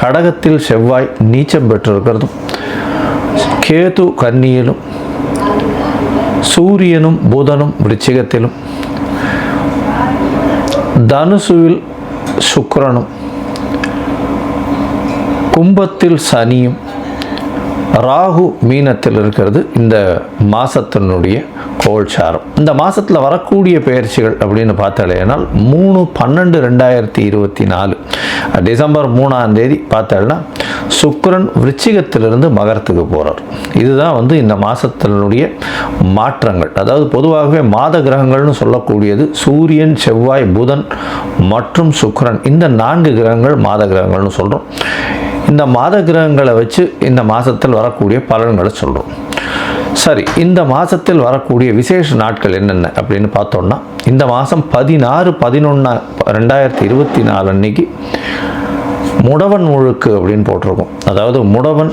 കടകത്തിൽ ചെവ്വായ് നീച്ചം പെട്ടിരിക്കുന്നു. കേതു കന്നിയിലും സൂര്യനും ബുധനും വൃശ്ചികത്തിലും. ധനുസുവിൽ ശുക്രനും കുംഭത്തിൽ ശനിയും ராகு மீனத்தில் இருக்கிறது. இந்த மாதத்தினுடைய கோல்சாரம். இந்த மாதத்தில் வரக்கூடிய பயிற்சிகள் அப்படின்னு பார்த்தாலேனால் மூணு பன்னெண்டு ரெண்டாயிரத்தி இருபத்தி நாலு. டிசம்பர் மூணாம் தேதி பார்த்தாலும் சுக்கரன் விருச்சிகத்திலிருந்து மகரத்துக்கு போகிறார் இதுதான் வந்து இந்த மாதத்தினுடைய மாற்றங்கள். அதாவது பொதுவாகவே மாத கிரகங்கள்னு சொல்லக்கூடியது சூரியன் செவ்வாய் புதன் மற்றும் சுக்கரன். இந்த நான்கு கிரகங்கள் மாத கிரகங்கள்னு சொல்கிறோம் இந்த மாத கிரகங்களை வச்சு இந்த மாதத்தில் வரக்கூடிய பலன்களை சொல்கிறோம் சரி இந்த மாதத்தில் வரக்கூடிய விசேஷ நாட்கள் என்னென்ன அப்படின்னு பார்த்தோம்னா இந்த மாதம் பதினாறு பதினொன்று ரெண்டாயிரத்தி இருபத்தி நாலு அன்னைக்கு முடவன் முழுக்கு அப்படின்னு போட்டிருக்கோம். அதாவது முடவன்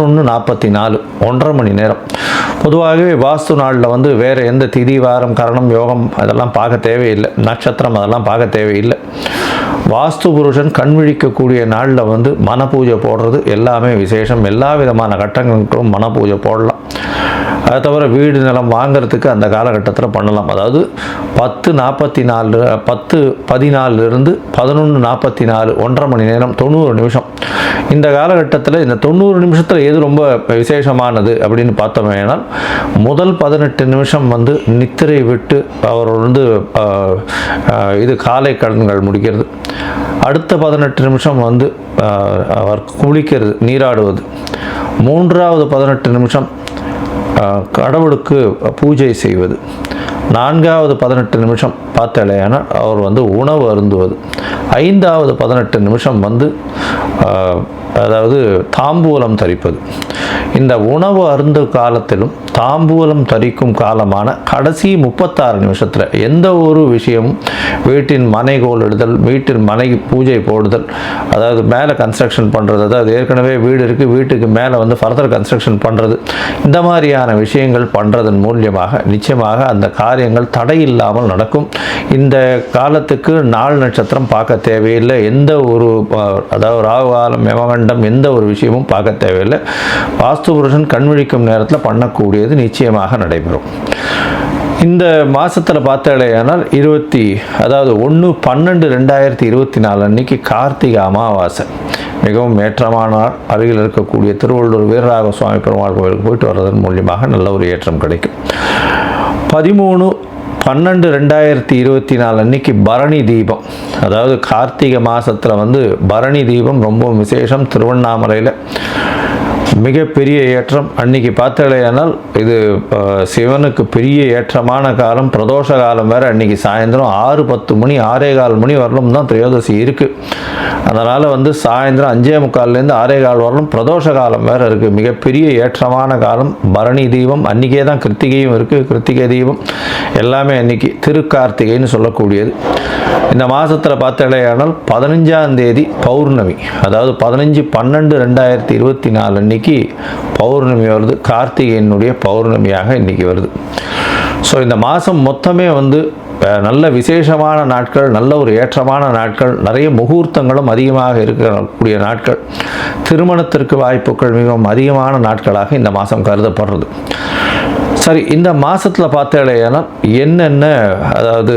நாற்பத்தி நாலு ஒன்றரை மணி நேரம். பொதுவாகவே வாஸ்து நாளில் வந்து வேறு எந்த திதி வாரம் கரணம் யோகம் அதெல்லாம் பார்க்க தேவையில்லை. நட்சத்திரம் அதெல்லாம் பார்க்க தேவையில்லை. வாஸ்து புருஷன் கண் விழிக்கக்கூடிய நாளில் வந்து மன பூஜை போடுறது எல்லாமே விசேஷம். எல்லா விதமான கட்டங்களுக்கும் மன பூஜை போடலாம். அதை தவிர வீடு நிலம் வாங்குறதுக்கு அந்த காலகட்டத்தில் பண்ணலாம். அதாவது பத்து நாற்பத்தி நாலு பத்து பதினாலிருந்து பதினொன்று நாற்பத்தி நாலு ஒன்றரை மணி நேரம் தொண்ணூறு நிமிஷம். இந்த காலகட்டத்தில் இந்த தொண்ணூறு நிமிஷத்தில் எது ரொம்ப விசேஷமானது அப்படின்னு பார்த்தோமேனால் முதல் பதினெட்டு நிமிஷம் வந்து நித்திரை விட்டு அவர் வந்து இது காலை கடன்கள் முடிக்கிறது. அடுத்த பதினெட்டு நிமிஷம் வந்து அவர் குளிக்கிறது நீராடுவது. மூன்றாவது பதினெட்டு நிமிஷம் கடவுளுக்கு பூஜை செய்வது. நான்காவது பதினெட்டு நிமிஷம் பார்த்தாலேயானால் அவர் வந்து உணவு அருந்துவது. ஐந்தாவது பதினெட்டு நிமிஷம் வந்து அதாவது தாம்பூலம் தரிப்பது. இந்த உணவு அருந்த காலத்திலும் தாம்பூலம் தரிக்கும் காலமான கடைசி முப்பத்தாறு நிமிஷத்தில் எந்த ஒரு விஷயமும் வீட்டின் மனை கோலிடுதல் வீட்டின் மனை பூஜை போடுதல் அதாவது மேலே கன்ஸ்ட்ரக்ஷன் பண்ணுறது அதாவது ஏற்கனவே வீடு இருக்குது வீட்டுக்கு மேலே வந்து ஃபர்தர் கன்ஸ்ட்ரக்ஷன் பண்ணுறது இந்த மாதிரியான விஷயங்கள் பண்ணுறதன் மூலியமாக நிச்சயமாக அந்த காரியங்கள் தடை இல்லாமல் நடக்கும். இந்த காலத்துக்கு நாள் நட்சத்திரம் பார்க்க தேவையில்லை. எந்த ஒரு அதாவது ராகு காலம் யமகண்டம் எந்த ஒரு விஷயமும் பார்க்க தேவையில்லை. வாஸ்து புருஷன் கண்விழிக்கும் நேரத்தில் பண்ணக்கூடியது நிச்சயமாக நடைபெறும். இந்த மாதத்தில் பார்த்தாலேயானால் இருபத்தி அதாவது ஒன்று பன்னெண்டு ரெண்டாயிரத்தி இருபத்தி நாலு அன்னைக்கு கார்த்திகை அமாவாசை. மிகவும் ஏற்றமானால் அருகில் இருக்கக்கூடிய திருவள்ளூர் வீரராக சுவாமி பெருமாள் கோயிலுக்கு போயிட்டு வர்றதன் மூலியமாக நல்ல ஒரு ஏற்றம் கிடைக்கும். பதிமூணு பன்னெண்டு ரெண்டாயிரத்தி இருபத்தி நாலு அன்னைக்கு பரணி தீபம். அதாவது கார்த்திகை மாதத்தில் வந்து பரணி தீபம் ரொம்ப விசேஷம் திருவண்ணாமலையில். மிகப்பெரிய ஏற்றம் அன்னைக்கு பார்த்தலையானால் இது சிவனுக்கு பெரிய ஏற்றமான காலம் பிரதோஷ காலம் வேறு அன்னைக்கு சாயந்தரம் ஆறு பத்து மணி ஆறே கால் மணி வரலும் தான் திரையோதசி இருக்குது அதனால் வந்து சாயந்தரம் அஞ்சே முக்கால்லேருந்து ஆறே கால் வரலும் பிரதோஷ காலம் வேறு இருக்குது மிகப்பெரிய ஏற்றமான காலம் பரணி தீபம் அன்றைக்கே தான் கிருத்திகையும் இருக்குது கிருத்திகை தீபம் எல்லாமே அன்னைக்கு திருக்கார்த்திகைன்னு சொல்லக்கூடியது. இந்த மாதத்தில் பார்த்தலையானால் பதினஞ்சாம் தேதி பௌர்ணமி அதாவது பதினஞ்சு பன்னெண்டு ரெண்டாயிரத்தி இருபத்தி நாலு அன்னைக்கு பௌர்ணமி வருது. கார்த்திகையினுடைய பௌர்ணமியாக இன்றைக்கி வருது. ஸோ இந்த மாதம் மொத்தமே வந்து நல்ல விசேஷமான நாட்கள் நல்ல ஒரு ஏற்றமான நாட்கள் நிறைய முகூர்த்தங்களும் அதிகமாக இருக்கக்கூடிய நாட்கள். திருமணத்திற்கு வாய்ப்புகள் மிகவும் அதிகமான நாட்களாக இந்த மாதம் கருதப்படுறது. சரி இந்த மாதத்தில் பார்த்தேன்னா என்னென்ன அதாவது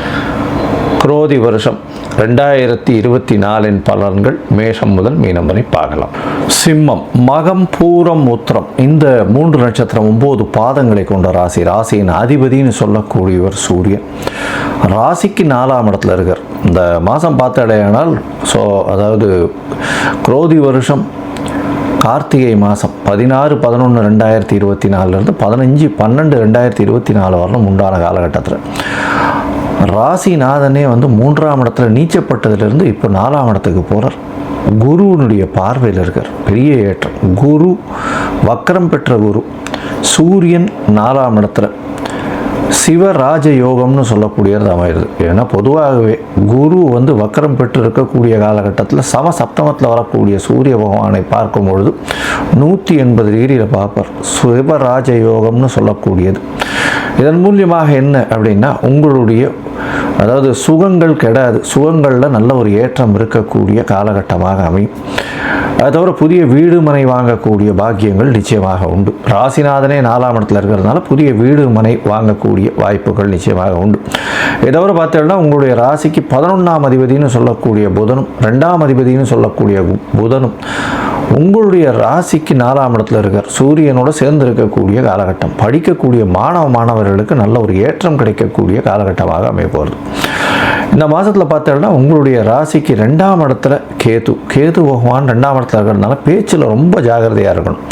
குரோதி வருஷம் ரெண்டாயிரத்தி இருபத்தி நாலின் பலன்கள் மேஷம் முதல் மீனம் வரை பார்க்கலாம். சிம்மம் மகம் பூரம் உத்திரம் இந்த மூன்று நட்சத்திரம் ஒம்பது பாதங்களை கொண்ட ராசி. ராசியின் அதிபதின்னு சொல்லக்கூடியவர் சூரியன். ராசிக்கு நாலாம் இடத்துல இருக்கார். இந்த மாதம் பார்த்தாலேயானால் ஸோ அதாவது குரோதி வருஷம் கார்த்திகை மாதம் பதினாறு பதினொன்று ரெண்டாயிரத்தி இருபத்தி நாலுலேருந்து பதினஞ்சு பன்னெண்டு ரெண்டாயிரத்தி இருபத்தி நாலு வரலும் உண்டான காலகட்டத்தில். ராசிநாதனே வந்து மூன்றாம் இடத்துல நீச்சப்பட்டதுலேருந்து இப்போ நாலாம் இடத்துக்கு போகிறார் குருவினுடைய பார்வையில் இருக்கார். பெரிய ஏற்றம். குரு வக்கரம் பெற்ற குரு. சூரியன் நாலாம் இடத்துல. சிவராஜ யோகம்னு சொல்லக்கூடியது அமைகிறது ஏன்னா பொதுவாகவே குரு வந்து வக்கரம் பெற்று இருக்கக்கூடிய காலகட்டத்தில் சம சப்தமத்தில் வரக்கூடிய சூரிய பகவானை பார்க்கும் பொழுது நூற்றி எண்பது டிகிரியில் பார்ப்பார். சிவராஜ யோகம்னு சொல்லக்கூடியது. இதன் மூலியமாக என்ன அப்படின்னா உங்களுடைய அதாவது சுகங்கள் கெடாது. சுகங்களில் நல்ல ஒரு ஏற்றம் இருக்கக்கூடிய காலகட்டமாக அமையும். அது தவிர புதிய வீடு மனை வாங்கக்கூடிய பாக்கியங்கள் நிச்சயமாக உண்டு. ராசிநாதனே நாலாம் இடத்துல இருக்கிறதுனால புதிய வீடு மனை வாங்கக்கூடிய வாய்ப்புகள் நிச்சயமாக உண்டு. இதை தவிர பார்த்தீங்கன்னா உங்களுடைய ராசிக்கு பதினொன்றாம் அதிபதினு சொல்லக்கூடிய புதனும் ரெண்டாம் அதிபதினு சொல்லக்கூடிய புதனும் உங்களுடைய ராசிக்கு நாலாம் இடத்துல இருக்கார். சூரியனோட சேர்ந்து இருக்கக்கூடிய காலகட்டம். படிக்கக்கூடிய மாணவ மாணவர்களுக்கு நல்ல ஒரு ஏற்றம் கிடைக்கக்கூடிய காலகட்டமாக அமைய போகிறது இந்த மாதத்தில் பார்த்தோம்னா உங்களுடைய ராசிக்கு ரெண்டாம் இடத்துல கேது. கேது பகவான் ரெண்டாம் இடத்துல இருக்கிறதுனால பேச்சில் ரொம்ப ஜாகிரதையாக இருக்கணும்.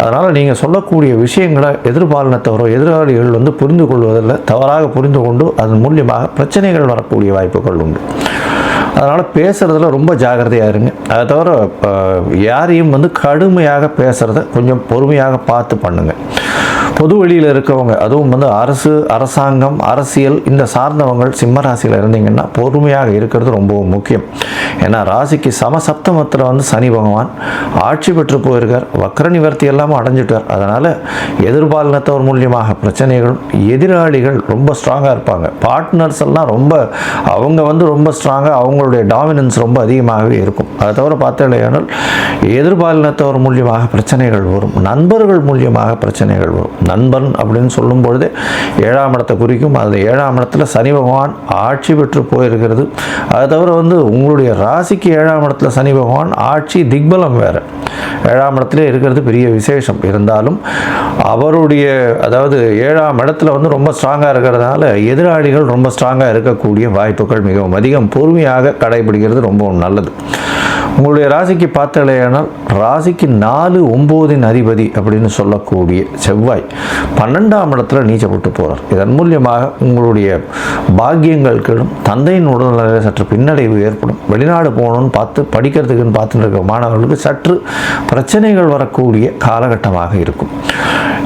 அதனால் நீங்கள் சொல்லக்கூடிய விஷயங்களை எதிர்பாலினத்தவரோ எதிராளிகள் வந்து புரிந்து கொள்வதில் தவறாக புரிந்து கொண்டு அதன் மூலியமாக பிரச்சனைகள் வரக்கூடிய வாய்ப்புகள் உண்டு. அதனால் பேசுகிறதுல ரொம்ப ஜாகிரதையாக இருங்க. அதை தவிர யாரையும் வந்து கடுமையாக பேசுகிறத கொஞ்சம் பொறுமையாக பார்த்து பண்ணுங்கள் பொது வெளியில் இருக்கவங்க அதுவும் வந்து அரசு அரசாங்கம் அரசியல் இந்த சார்ந்தவங்க சிம்ம ராசியில் இருந்தீங்கன்னா பொறுமையாக இருக்கிறது ரொம்பவும் முக்கியம். ஏன்னா ராசிக்கு சமசப்தமத்தில் வந்து சனி பகவான் ஆட்சி பெற்று போயிருக்கார். வக்கர நிவர்த்தி எல்லாமே அடைஞ்சிட்டார். அதனால் எதிர்பாலினத்தவர் மூலியமாக பிரச்சனைகள் எதிராளிகள் ரொம்ப ஸ்ட்ராங்காக இருப்பாங்க. பார்ட்னர்ஸ் எல்லாம் ரொம்ப அவங்க வந்து ரொம்ப ஸ்ட்ராங்காக அவங்களுடைய டாமினன்ஸ் ரொம்ப அதிகமாகவே இருக்கும். அதை தவிர பார்த்தீங்கன்னா எதிர்பாலினத்தவர் மூலியமாக பிரச்சனைகள் வரும். நண்பர்கள் மூலியமாக பிரச்சனைகள் வரும். நண்பன் அப்படின்னு சொல்லும் பொழுதே ஏழாம் இடத்தை குறிக்கும். அந்த ஏழாம் இடத்துல சனி பகவான் ஆட்சி பெற்று போயிருக்கிறது. அதை தவிர வந்து உங்களுடைய ராசிக்கு ஏழாம் இடத்துல சனி பகவான் ஆட்சி திக்பலம் வேறு. ஏழாம் இடத்துல இருக்கிறது பெரிய விசேஷம். இருந்தாலும் அவருடைய அதாவது ஏழாம் இடத்துல வந்து ரொம்ப ஸ்ட்ராங்காக இருக்கிறதுனால எதிராளிகள் ரொம்ப ஸ்ட்ராங்காக இருக்கக்கூடிய வாய்ப்புகள் மிகவும் அதிகம். பொறுமையாக கடைபிடிக்கிறது ரொம்ப நல்லது. உங்களுடைய ராசிக்கு பார்த்தாலேயானால் ராசிக்கு நாலு ஒம்போதின் அதிபதி அப்படின்னு சொல்லக்கூடிய செவ்வாய் பன்னெண்டாம் இடத்துல நீச்சப்பட்டு போகிறார் இதன் மூலியமாக உங்களுடைய பாக்கியங்கள் கெடும் தந்தையின் உடல்நிலை சற்று பின்னடைவு ஏற்படும். வெளிநாடு போகணும்னு பார்த்து படிக்கிறதுக்குன்னு பார்த்துட்டு இருக்கிற மாணவர்களுக்கு சற்று பிரச்சனைகள் வரக்கூடிய காலகட்டமாக இருக்கும்.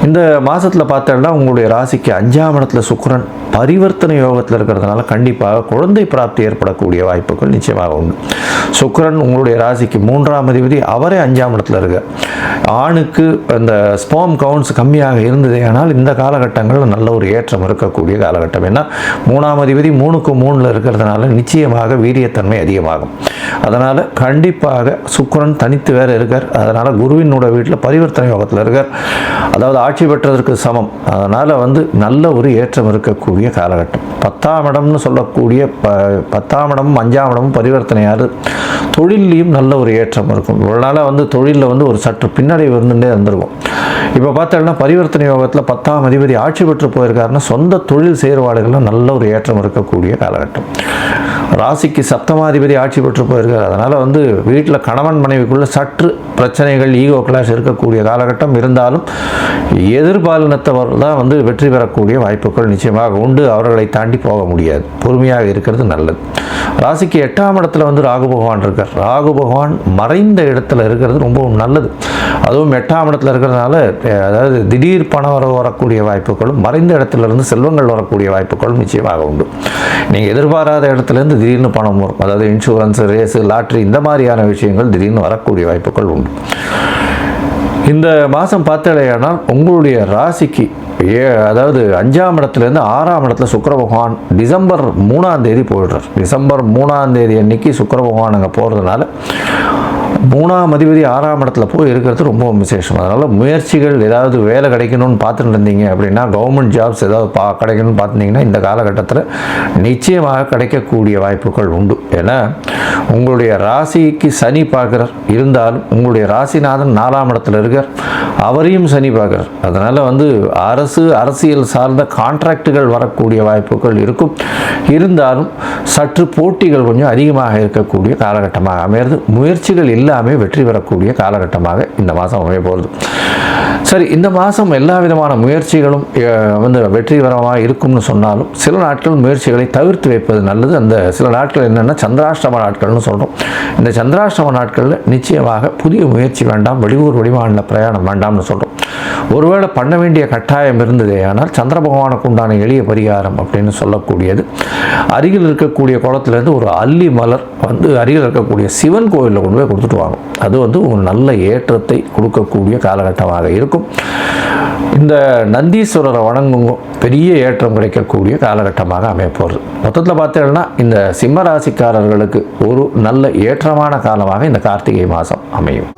இந்த மாதத்தில் பார்த்தோம்னா உங்களுடைய ராசிக்கு அஞ்சாம் இடத்துல சுக்கரன் பரிவர்த்தனை யோகத்தில் இருக்கிறதுனால கண்டிப்பாக குழந்தை பிராப்தி ஏற்படக்கூடிய வாய்ப்புகள் நிச்சயமாக உண்டு. சுக்கரன் உங்களுடைய ராசிக்கு மூன்றாம் அதிபதி அவரே அஞ்சாம் இடத்துல இருக்கு ஆணுக்கு அந்த ஸ்போம் கவுண்ட்ஸ் கம்மியாக இருந்தது ஆனால் இந்த காலகட்டங்களில் நல்ல ஒரு ஏற்றம் இருக்கக்கூடிய காலகட்டம். ஏன்னா மூணாம் அதிபதி மூணுக்கு மூணில் இருக்கிறதுனால நிச்சயமாக வீரியத்தன்மை அதிகமாகும். அதனால் கண்டிப்பாக சுக்கரன் தனித்து வேறு இருக்கார். அதனால் குருவினோட வீட்டில் பரிவர்த்தனை யோகத்தில் இருக்கார். அதாவது ஆட்சி பெற்றதற்கு சமம். அதனால் வந்து நல்ல ஒரு ஏற்றம் இருக்கக்கூடிய காலகட்டம். பத்தாம் இடம்னு சொல்லக்கூடிய ப பத்தாம் இடமும் அஞ்சாம் இடமும் பரிவர்த்தனையாரு. தொழிலையும் நல்ல ஒரு ஏற்றம் இருக்கும். இவ்வளோ நாளாக வந்து தொழிலில் வந்து ஒரு சற்று பின்னடைவு இருந்துகிட்டே இருந்திருக்கும். இப்போ பார்த்தோம்னா பரிவர்த்தனை யோகத்தில் பத்தாம் அதிபதி ஆட்சி பெற்று போயிருக்காருன்னா சொந்த தொழில் செயற்பாடுகளில் நல்ல ஒரு ஏற்றம் இருக்கக்கூடிய காலகட்டம். ராசிக்கு சப்தமாதிபதி ஆட்சி பெற்று போயிருக்கார். அதனால் வந்து வீட்டில் கணவன் மனைவிக்குள்ளே சற்று பிரச்சனைகள் ஈகோ கிளாஸ் இருக்கக்கூடிய காலகட்டம் இருந்தாலும் எதிர்பாலினத்தவர் தான் வந்து வெற்றி பெறக்கூடிய வாய்ப்புகள் நிச்சயமாக உண்டு. அவர்களை தாண்டி போக முடியாது. பொறுமையாக இருக்கிறது நல்லது. ராசிக்கு எட்டாம் இடத்துல வந்து ராகு பகவான் இருக்கார். ராகு பகவான் மறைந்த இடத்துல இருக்கிறது ரொம்பவும் நல்லது. அதுவும் எட்டாம் இடத்துல இருக்கிறதுனால அதாவது திடீர் பணம் வர வரக்கூடிய வாய்ப்புகளும் மறைந்த இடத்துல இருந்து செல்வங்கள் வரக்கூடிய வாய்ப்புகளும் நிச்சயமாக உண்டு. நீங்கள் எதிர்பாராத இடத்துலேருந்து திடீர்னு பணம் வரும். அதாவது இன்சூரன்ஸ் ரேஸு லாட்ரி இந்த மாதிரியான விஷயங்கள் திடீர்னு வரக்கூடிய வாய்ப்புகள் உண்டு. இந்த மாதம் பார்த்தாலேயானால் உங்களுடைய ராசிக்கு ஏ அதாவது அஞ்சாம் இடத்துலேருந்து ஆறாம் இடத்துல சுக்கர பகவான் டிசம்பர் மூணாம் தேதி போயிடுறார். டிசம்பர் மூணாம் தேதி அன்னைக்கு சுக்கர பகவான் அங்கே போகிறதுனால மூணாம் அதிபதி ஆறாம் இடத்துல போய் இருக்கிறது ரொம்ப விசேஷம். அதனால் முயற்சிகள் ஏதாவது வேலை கிடைக்கணும்னு பார்த்துட்டு இருந்தீங்க அப்படின்னா கவர்மெண்ட் ஜாப்ஸ் ஏதாவது பா கிடைக்கணும்னு பார்த்துட்டிங்கன்னா இந்த காலகட்டத்தில் நிச்சயமாக கிடைக்கக்கூடிய வாய்ப்புகள் உண்டு. ஏன்னா உங்களுடைய ராசிக்கு சனி பார்க்குறார். இருந்தாலும் உங்களுடைய ராசிநாதன் நாலாம் இடத்துல இருக்கார். அவரையும் சனி பார்க்குறார். அதனால் வந்து அரசு அரசியல் சார்ந்த கான்ட்ராக்டுகள் வரக்கூடிய வாய்ப்புகள் இருக்கும். இருந்தாலும் சற்று போட்டிகள் கொஞ்சம் அதிகமாக இருக்கக்கூடிய காலகட்டமாக அமையிறது. முயற்சிகள் இல்லை எல்லாமே வெற்றி பெறக்கூடிய காலகட்டமாக இந்த மாதம் அமைய போகிறது சரி இந்த மாதம் எல்லா விதமான முயற்சிகளும் வந்து வெற்றிகரமாக இருக்கும்னு சொன்னாலும் சில நாட்கள் முயற்சிகளை தவிர்த்து வைப்பது நல்லது. அந்த சில நாட்கள் என்னென்னா சந்திராஷ்டம நாட்கள்னு சொல்கிறோம் இந்த சந்திராஷ்டம நாட்களில் நிச்சயமாக புதிய முயற்சி வேண்டாம் வெளியூர் வெளிமாநில பிரயாணம் வேண்டாம்னு சொல்கிறோம் ஒருவேளை பண்ண வேண்டிய கட்டாயம் இருந்ததே ஆனால் சந்திர பகவானுக்கு உண்டான எளிய பரிகாரம் அப்படின்னு சொல்லக்கூடியது. அருகில் இருக்கக்கூடிய குளத்துலேருந்து ஒரு அல்லி மலர் வந்து அருகில் இருக்கக்கூடிய சிவன் கோயிலில் கொண்டு போய் கொடுத்துட்டு வாங்க. அது வந்து ஒரு நல்ல ஏற்றத்தை கொடுக்கக்கூடிய காலகட்டமாக இருக்கும். இந்த நந்தீஸ்வரரை வணங்குங்க பெரிய ஏற்றம் கிடைக்கக்கூடிய காலகட்டமாக அமையப்போகிறது மொத்தத்தில் பார்த்தீங்கன்னா இந்த சிம்மராசிக்காரர்களுக்கு ஒரு நல்ல ஏற்றமான காலமாக இந்த கார்த்திகை மாதம் அமையும்.